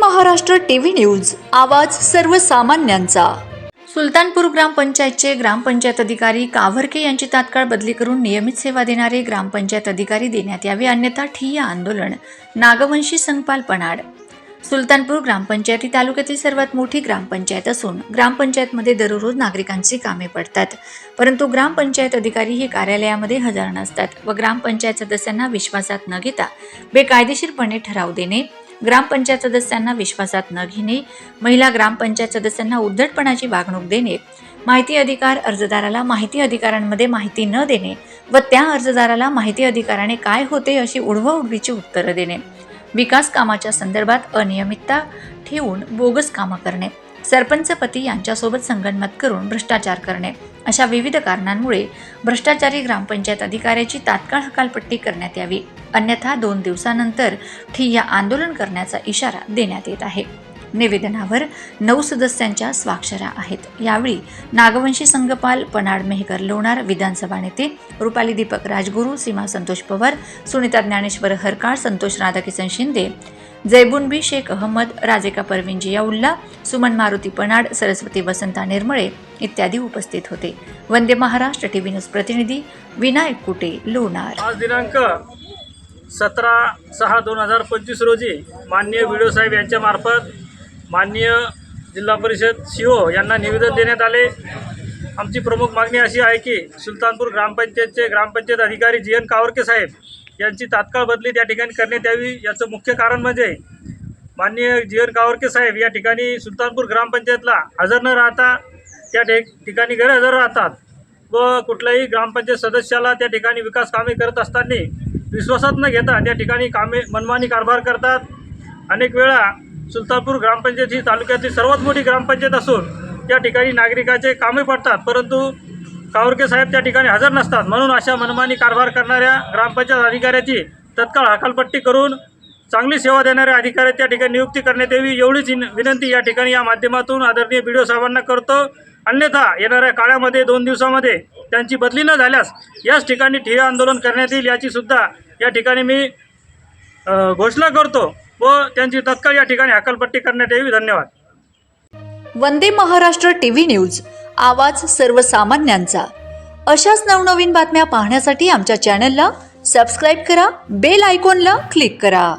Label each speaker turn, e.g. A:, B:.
A: Maharashtra TV news आवाज सर्वसामान्यांचा. सुलतानपूर ग्रामपंचायतचे ग्रामपंचायत अधिकारी काव्हरके यांची तात्काळ बदली करून नियमित सेवा देणारे ग्रामपंचायत अधिकारी देण्यात यावे अन्यथा ठिय्या आंदोलन. नागवंशी संगपाल पणाड सुलतानपूर ग्रामपंचायत ही तालुक्यातील सर्वात मोठी ग्रामपंचायत असून ग्रामपंचायतमध्ये दररोज नागरिकांची कामे पडतात. परंतु ग्रामपंचायत अधिकारी हे कार्यालयामध्ये हजर नसतात व ग्रामपंचायत सदस्यांना विश्वासात न घेता बेकायदेशीरपणे ठराव देणे ग्रामपंचायत सदस्यांना विश्वासात न घेणे महिला ग्रामपंचायत सदस्यांना उद्धटपणाची वागणूक देणे माहिती अधिकार अर्जदाराला माहिती अधिकारांमध्ये माहिती न देणे व त्या अर्जदाराला माहिती अधिकाराने काय होते अशी उडवाउडवीची उत्तरं देणे. विकास कामाच्या संदर्भात अनियमितता ठेवून बोगस कामं करणे सरपंच पती यांच्यासोबत संगणमत करून भ्रष्टाचार करणे अशा विविध कारणांमुळे भ्रष्टाचारी ग्रामपंचायत अधिकाऱ्याची तात्काळ हकालपट्टी करण्यात यावी. अन्यथा दोन दिवसानंतर ठिय्या आंदोलन करण्याचा इशारा देण्यात येत आहे. निवेदनावर नऊ सदस्यांच्या स्वाक्षऱ्या आहेत. यावेळी नागवंशी संघपाल पनाड मेहकर लोणार विधानसभा नेते रुपाली दीपक राजगुरू सीमा संतोष पवार सुनीता ज्ञानेश्वर हरकाळ संतोष राधाकिसन शिंदे जैबुनबी शेख अहमद राजेका परवीन याउल्ला सुमन मारुती पनाड सरस्वती वसंता निर्मळे इत्यादी उपस्थित होते. वंदे महाराष्ट्र टीव्ही न्यूज प्रतिनिधी विनायक कुटे लोणार.
B: आज दिनांक सतरा सहा दोन हजार पंचवीस रोजी माननीय व्हिडिओ साहेब यांच्यामार्फत माननीय जिल्हा परिषद सीओ यांना निवेदन देण्यात आले. आमची प्रमुख मागणी अशी आहे की सुलतानपूर ग्रामपंचायतचे ग्रामपंचायत अधिकारी जी एन कावरके साहेब यांची तात्काळ बदली त्या ठिकाणी करण्यात यावी याचं मुख्य कारण म्हणजे माननीय जी एन कावरके साहेब या ठिकाणी सुलतानपूर ग्रामपंचायतला हजर न राहता त्या ठिकाणी गैरहजर राहतात व कुठल्याही ग्रामपंचायत सदस्याला त्या ठिकाणी विकास कामे करत असताना विश्वासात न घेता त्या ठिकाणी कामे मनमानी कारभार करतात. अनेक वेळा सुलतानपूर ग्रामपंचायत ही तालुक्यातील सर्वात मोठी ग्रामपंचायत असून त्या ठिकाणी नागरिकाचे कामे पडतात परंतु कावरके साहेब त्या ठिकाणी हजर नसतात. म्हणून अशा मनमानी कारभार करणाऱ्या ग्रामपंचायत अधिकाऱ्याची तत्काळ हकालपट्टी करून चांगली सेवा देणाऱ्या अधिकारी त्या ठिकाणी नियुक्ती करण्यात यावी एवढीच विनंती या ठिकाणी या माध्यमातून आदरणीय बी साहेबांना करतो. अन्यथा येणाऱ्या काळामध्ये दोन दिवसामध्ये त्यांची बदली न झाल्यास याच ठिकाणी ठिय्या आंदोलन करण्यात येईल याचीसुद्धा या ठिकाणी मी घोषणा करतो व त्यांची तत्काळ या ठिकाणी हकालपट्टी करण्यात यावी. धन्यवाद.
A: वंदे महाराष्ट्र टीव्ही न्यूज आवाज सर्वसामान्यांचा. अशाच नवनवीन बातम्या पाहण्यासाठी आमच्या चॅनलला सबस्क्राईब करा बेल आयकॉनला क्लिक करा.